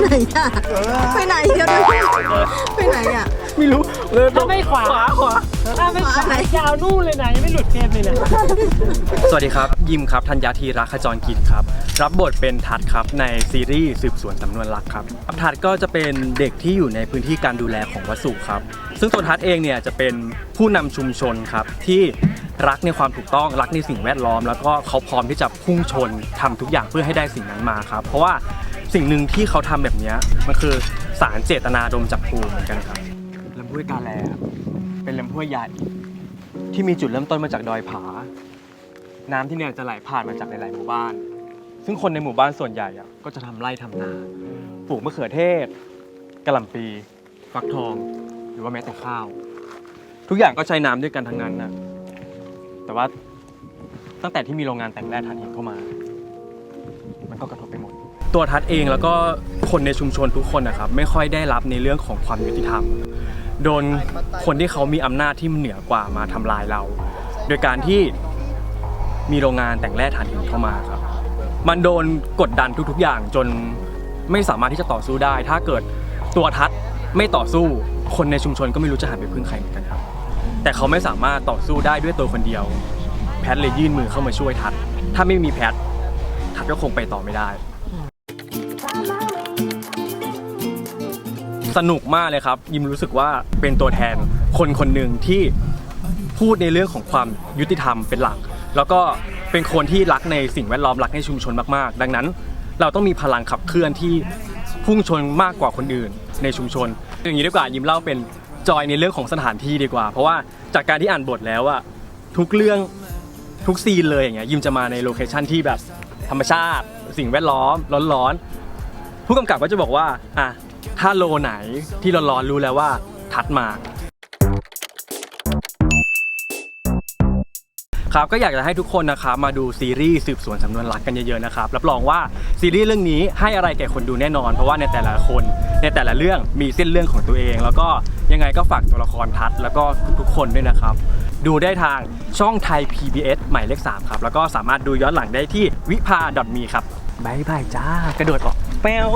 ไหนอะไปไหนเดี๋ยวเดี๋ยวไปไหนอะ ไม่รู้เลยถ้าไม่ขวาขวาขวาถ้าไม่ขวายาวนู่นเลยนะยังไม่หลุดเกมเลยนะสวัสดีครับ ยิมครับธัญญาธีรักขจรกิจครับ รับบทเป็นทัดครับในซีรีส์สืบสวนสำนวนรักครับทัดก็จะเป็นเด็กที่อยู่ในพื้นที่การดูแลของวสุครับ ซึ่งตัวทัดเองเนี่ยจะเป็นผู้นำชุมชนครับที่รักในความถูกต้องรักในสิ่งแวดล้อม แล้วก็เขาพร้อมที่จะพุ่งชนทำทุกอย่างเพื่อให้ได้สิ่งนั้นมาครับ เพราะว่า สิ่งหนึ่งที่เขาทำแบบเนี้ยมันคือสารเจตนาดมจับภูเหมือนกันครับลำห้วยกาแลเป็นลำห้วยใหญ่ที่มีจุดเริ่มต้นมาจากดอยผา น้ำที่เนี่ยจะไหลผ่านมาจากหลายๆหมู่บ้าน ซึ่งคนในหมู่บ้านส่วนใหญ่อะก็จะทำไร่ทำนาปลูกมะเขือเทศกะหล่ำปี ฟักทอง หรือว่าแม้แต่ข้าว ทุกอย่างก็ใช้น้ำด้วยกันทั้งนั้นนะแต่ว่าตั้งแต่ที่มีโรงงานแต่งแร่ถ่านหินเข้ามา มันก็กระทบไปหมด ตัวทัดเองแล้วก็คนในชุมชนทุกคนนะครับไม่ค่อยได้รับในเรื่องของความยุติธรรม โดนคนที่เขามีอำนาจที่เหนือกว่ามาทำลายเรา โดยการที่มีโรงงานแต่งแร่ถ่านหินเข้ามาครับ มันโดนกดดันทุก ๆ อย่างจนไม่สามารถที่จะต่อสู้ได้ ถ้าเกิดตัวทัดไม่ต่อสู้คนในชุมชนก็ไม่รู้จะหันไปพึ่งใครเหมือนกันครับ แต่เขาไม่สามารถต่อสู้ได้ด้วยตัวคนเดียว แพทเลยยื่นมือเข้ามาช่วยทัด ถ้าไม่มีแพททัดก็คงไปต่อไม่ได้ สนุกมากเลยครับ ยิมรู้สึกว่าเป็นตัวแทนคนคนหนึ่งที่พูดในเรื่องของความยุติธรรมเป็นหลัก แล้วก็เป็นคนที่รักในสิ่งแวดล้อมรักในชุมชนมากๆ ดังนั้น เราต้องมีพลังขับเคลื่อนที่พุ่งชนมากกว่าคนอื่นในชุมชน อย่างนี้ดีกว่ายิมเล่าเป็นจอยในเรื่องของสถานที่ดีกว่า เพราะว่าจากการที่อ่านบทแล้วอะทุกเรื่องทุกซีนเลยอย่างเงี้ยยิมจะมาในโลเคชั่นที่แบบธรรมชาติ สิ่งแวดล้อมร้อนๆผู้กำกับก็จะบอกว่าอะ ถ้าโลไหนที่ร้อนๆรู้แล้วว่าทัดมา ครับก็อยากจะให้ทุกคนนะครับมาดูซีรีส์สืบสวนสำนวนรักกันเยอะๆนะครับรับรองว่าซีรีส์เรื่องนี้ให้อะไรแก่คนดูแน่นอน เพราะว่าในแต่ละคนในแต่ละเรื่องมีเส้นเรื่องของตัวเอง แล้วก็ยังไงก็ฝากตัวละครทัดแล้วก็ทุกๆคนด้วยนะครับ ดูได้ทางช่องไทย PBS หมายเลข3ครับแล้วก็สามารถดูย้อนหลังได้ที่วิภา .me ครับบายบายจ้ากระโดดออกแป้ว